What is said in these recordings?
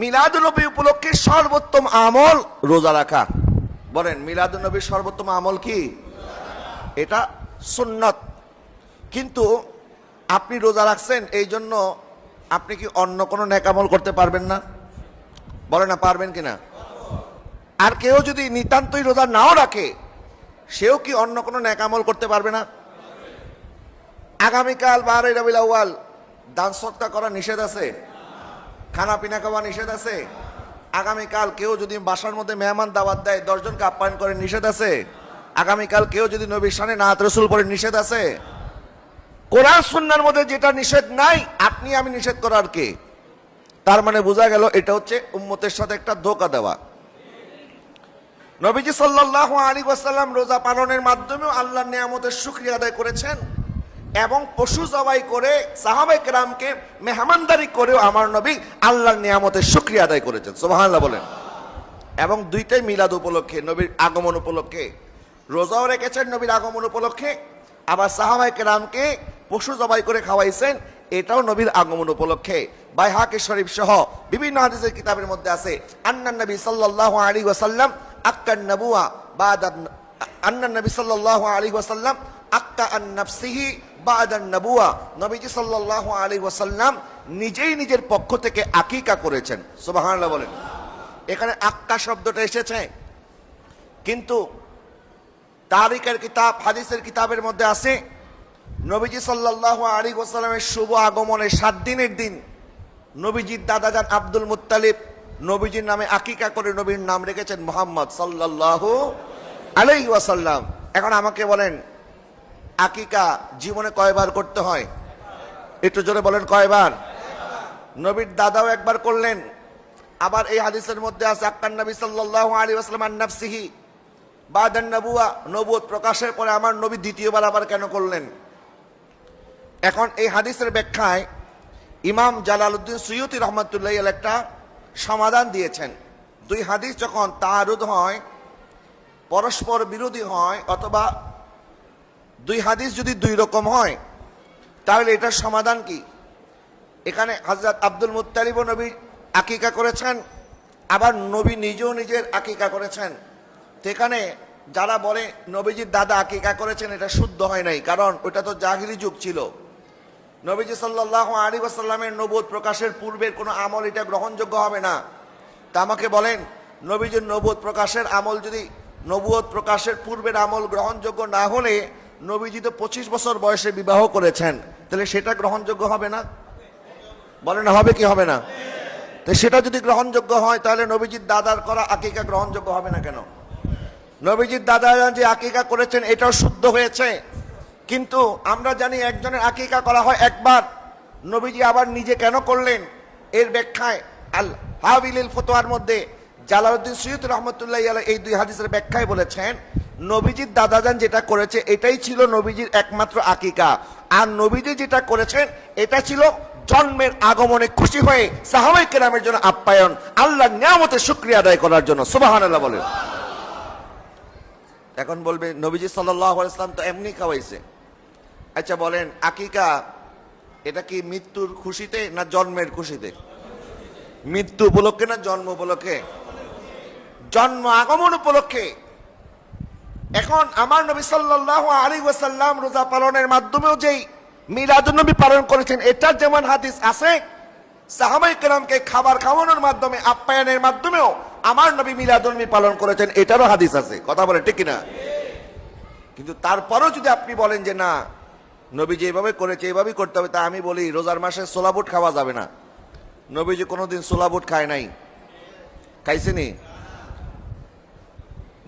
মিলাদুনবী উপলক্ষে সর্বোত্তম আমল রোজা রাখা। বলেন, মিলাদুনবীর সর্বোত্তম আমল কি? এটা সুন্নত। কিন্তু আপনি রোজা রাখছেন, এই জন্য আপনি কি অন্য কোনো নেকামল করতে পারবেন না? বলে না, পারবেন কিনা? আর কেউ যদি নিতান্তই রোজা নাও রাখে, সেও কি অন্য কোনো নেকামল করতে পারবে না? আগামীকাল বারোই রবিল দান সৎকা করা নিষেধ আছে? খানা পিনা খাওয়া নিষেধ আছে? আগামীকাল কেউ যদি বাসার মধ্যে মেহমান দাওয়াত দেয়, দশজনকে আপ্যায়ন করে নিষেধ আছে? আগামীকাল কেউ যদি নবীর সানে নাত রসুল পরে নিষেধ আছে? কোরআন সুন্নার মধ্যে যেটা নিষেধ নাই, আপনি আমি নিষেধ করার কে? তার মানে বোঝা গেল এটা হচ্ছে উম্মতের সাথে একটা ধোকা দেওয়া। নবীজি সাল্লাহ আলী ওয়াসাল্লাম রোজা পালনের মাধ্যমেও আল্লাহর নিয়ামতের শুক্রিয়া আদায় করেছেন। এবং পশু জবাই করে সাহাবাই কেরামকে মেহমানদারি করেও আমার নবী আল্লাহর নিয়ামতের শুক্রিয়া আদায় করেছেন। সোবাহান্লাহ বলেন। এবং দুইটাই মিলাদ উপলক্ষে, নবীর আগমন উপলক্ষে, রোজাও রেখেছেন নবীর আগমন উপলক্ষে, আবার সাহাবাই কেরামকে পশু জবাই করে খাওয়াইছেন, এটাও নবীর আগমন উপলক্ষে। বাইহাকে শরীফ সহ বিভিন্ন হাদিসের কিতাবের মধ্যে আছে আন্নান নবী সাল্লাল্লাহু আলাইহি ওয়াসাল্লাম আক্কান নবুয়া বাদা আন্নান নবী সাল্লাল্লাহু আলাইহি ওয়াসাল্লাম নিজেই নিজের পক্ষ থেকে আকিকা করেছেন। সুবহানাল্লাহ বলেন। এখানে আক্কা শব্দটা এসেছে। কিন্তু তারিখের কিতাব, হাদিসের কিতাবের মধ্যে আছে, নবীজি সাল্লাল্লাহু আলী ওসালামের শুভ আগমনের সাত দিনের দিন নবীজির দাদা দাদাজান আব্দুল মুত্তালিব নবীজির নামে আকিকা করে নবীর নাম রেখেছেন মোহাম্মদ সাল্লাল্লাহু আলাইহি ওয়াসাল্লাম। এখন আমাকে বলেন আকিকা জীবনে কয়বার করতে হয়? একটু জোরে বলেন কয়বার? নবীর দাদাও একবার করলেন। আবার এই হাদিসের মধ্যে আছে, আক্কান নবী আলাইহি ওয়াসাল্লাম আন নাফসিহি। বাদান নবুয়া, নবুয়ত প্রকাশের পরে আমার নবী দ্বিতীয়বার আবার কেন করলেন? এখন এই হাদিসের ব্যাখ্যায় ইমাম জালালউদ্দিন সৈয়দি রহমতুল্লাহ একটা সমাধান দিয়েছেন। দুই হাদিস যখন তারুদ হয়, পরস্পর বিরোধী হয় অথবা দুই হাদিস যদি দুই রকম হয়, তাহলে এটার সমাধান কি? এখানে হজরত আব্দুল মুত্তালিব নবী আকিকা করেছেন, আবার নবী নিজেও নিজের আকিকা করেছেন। সেখানে যারা বলে নবীজির দাদা আকিকা করেছেন, এটা শুদ্ধ হয় নাই, কারণ ওটা তো জাহিরি যুগ ছিল। নবীজি সাল্লাহ আলী ওয়াসাল্লামের নবোধ প্রকাশের পূর্বের কোনো আমল এটা গ্রহণযোগ্য হবে না। তা আমাকে বলেন, নবীজির নবোধ প্রকাশের আমল যদি নবুয়ত প্রকাশের পূর্বের আমল গ্রহণযোগ্য না হলে নবীজি তো পঁচিশ বছর বয়সে বিবাহ করেছেন, তাহলে সেটা গ্রহণযোগ্য হবে না? বলে না, হবে কি হবে না? তো সেটা যদি গ্রহণযোগ্য হয়, তাহলে নবীজির দাদার করা আকিকা গ্রহণযোগ্য হবে না কেন? নবীজির দাদা যে আকিকা করেছেন, এটাও শুদ্ধ হয়েছে। কিন্তু আমরা জানি একজনের আকিকা করা হয় একবার। নবীজি আবার নিজে কেন করলেন? এর ব্যাখ্যায় আল হাবিল ফতোয়ার মধ্যে জালালউদ্দিন সৈয়দ রহমতুল্লাহ এই দুই হাদিসের ব্যাখ্যায় বলেছেন নবীজির দাদা দাদাজান যেটা করেছে, এটাই ছিল নবীজির একমাত্র আকিকা। আর নবীজি যেটা করেছেন, এটা ছিল জন্মের আগমনে খুশি হয়ে সাহাবাই কেরামের জন্য আপ্যায়ন। আল্লাহ নিয়ামতের শুক্রিয়া আদায় করার জন্য সুবাহান আল্লাহ বলেন। এখন বলবে, নবীজি সাল্লাহ ইসলাম তো এমনি খাওয়াইছে। আচ্ছা বলেন, আকিকা, এটা কি মৃত্যুর খুশিতে না জন্মের খুশিতে? মৃত্যু উপলক্ষে না জন্ম উপলক্ষে? জন্ম আগমন উপলক্ষে? এখন আমার নবী সাল্লাহ আলী ওয়াসাল্লাম রোজা পালনের মাধ্যমেও যেই মিলাদুন্নবী পালন করেছেন, এটার যেমন হাদিস আছে, সাহাবাই কেরামকে খাবার খাওয়ানোর মাধ্যমে, আপ্যায়নের মাধ্যমেও আমার নবী মিলাদুন্নবী পালন করেছেন, এটারও হাদিস আছে। কথা বলে ঠিক না কিন্তু তারপরেও যদি আপনি বলেন যে না নবী যেভাবে করেছে এইভাবেই করতে হবে, তা আমি বলি, রোজার মাসে সোলাবুট খাওয়া যাবে না। নবীজি কোনোদিন সোলাবুট খায় নাই। খাইছেনি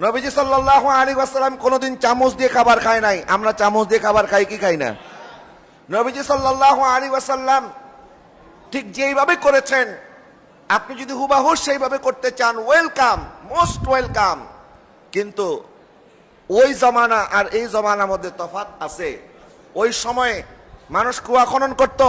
নবীজি সাল্লাহ আলী আসসালাম কোনোদিন চামচ দিয়ে খাবার খায় নাই। আমরা চামচ দিয়ে খাবার খাই, কি খাই না? নবীজি সাল্লাহ আলী ওয়াসাল্লাম ঠিক যেইভাবে করেছেন, আপনি যদি হুবাহু সেইভাবে করতে চান, ওয়েলকাম, মোস্ট ওয়েলকাম। কিন্তু ওই জমানা আর এই জমানার মধ্যে তফাত আছে। ওই সময়ে মানুষ কুয়া খনন করত।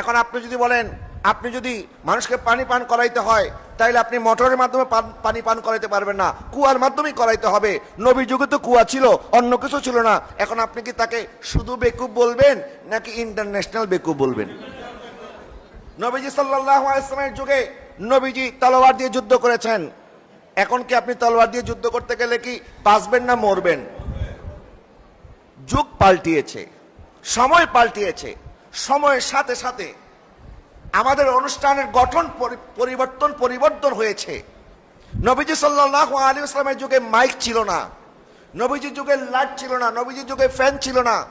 এখন আপনি যদি বলেন আপনি যদি মানুষকে পানি পান করাইতে হয়, তাইলে আপনি মোটরের মাধ্যমে পান- পানি করাইতে পারবেন না। কুয়ার মাধ্যমেই করাইতে হবে। নবী যুগে তো কুয়া ছিল, অন্য কিছু ছিল না। এখন আপনি কি তাকে শুধু বেকুব বলবেন, নাকি ইন্টারন্যাশনাল বেকুব বলবেন? নবীজি সাল্লাহ আসলামের যুগে নবীজি তলোয়ার দিয়ে যুদ্ধ করেছেন। এখন কি আপনি তলোয়ার দিয়ে যুদ্ধ করতে গেলে কি বাঁচবেন না মরবেন? যুগ পাল্টিয়েছে, সময় পাল্টিয়েছে। সময়ের সাথে সাথে আমাদের অনুষ্ঠানের গঠন পরি- পরিবর্তন পরিবর্তন হয়েছে। নবীজি সাল্লাহ আলী ইসলামের যুগে মাইক ছিল না। নবীজির যুগে লাইট ছিল না। নবীজির যুগে ফ্যান ছিল না।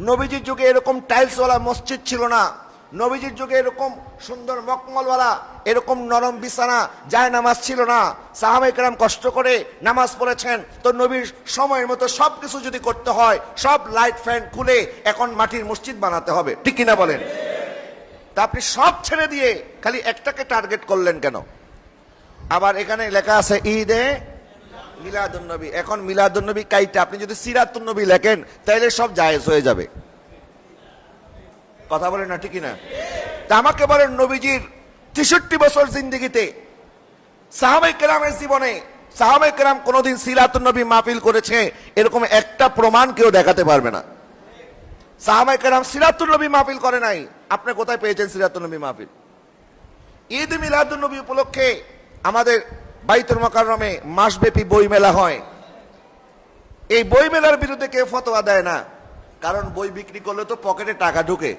নবীজির যুগে এরকম টাইলসওয়ালা মসজিদ ছিল না। নবীজির যুগে এরকম সুন্দর মকমলওয়ালা এরকম নরম বিছানা যায় নামাজ ছিল না। সাহাবাই কেরাম কষ্ট করে নামাজ পড়েছেন। তো নবীর সময়ের মতো সব কিছু যদি করতে হয়, সব লাইট ফ্যান খুলে এখন মাটির মসজিদ বানাতে হবে। ঠিক কিনা বলেন? তা আপনি সব ছেড়ে দিয়ে খালি একটাকে টার্গেট করলেন কেন? আবার এখানে লেখা আছে, ঈদে মিলাদুন্নবী। এখন মিলাদুন্নবী কাইটা? আপনি যদি সিরাতুন্নবী লেখেন, তাইলে সব জায়েজ হয়ে যাবে। কথা বলেন না, ঠিকই না? তা আমাকে বলেন, নবীজির তেষট্টি বছর জিন্দিগিতে সাহাবাই কেরামের জীবনে সাহাবাই কেরাম কোনোদিন সিরাতুন্নবী মাহফিল করেছে, এরকম একটা প্রমাণ কেউ দেখাতে পারবে না। সাহাবাই কেরাম সিরাতুন্নবী মাহফিল করে নাই। আপনি কোথায় পেয়েছেন সিরাতুন্নবী মাহফিল? ঈদ মিলাদুন্নবী উপলক্ষে আমাদের বাইতুল মোকাররমে মাসব্যাপী বই মেলা হয়। এই বই মেলার বিরুদ্ধে কেউ ফতোয়া দেয় না, কারণ বই বিক্রি করলে তো পকেটে টাকা ঢুকে।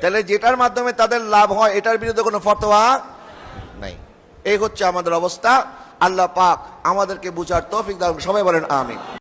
তাহলে যেটার মাধ্যমে তাদের লাভ হয়, এটার বিরুদ্ধে কোনো ফতোয়া নাই। এই হচ্ছে আমাদের অবস্থা। আল্লাহ পাক আমাদেরকে বুঝার তৌফিক দান, সবাই বলেন আমিন।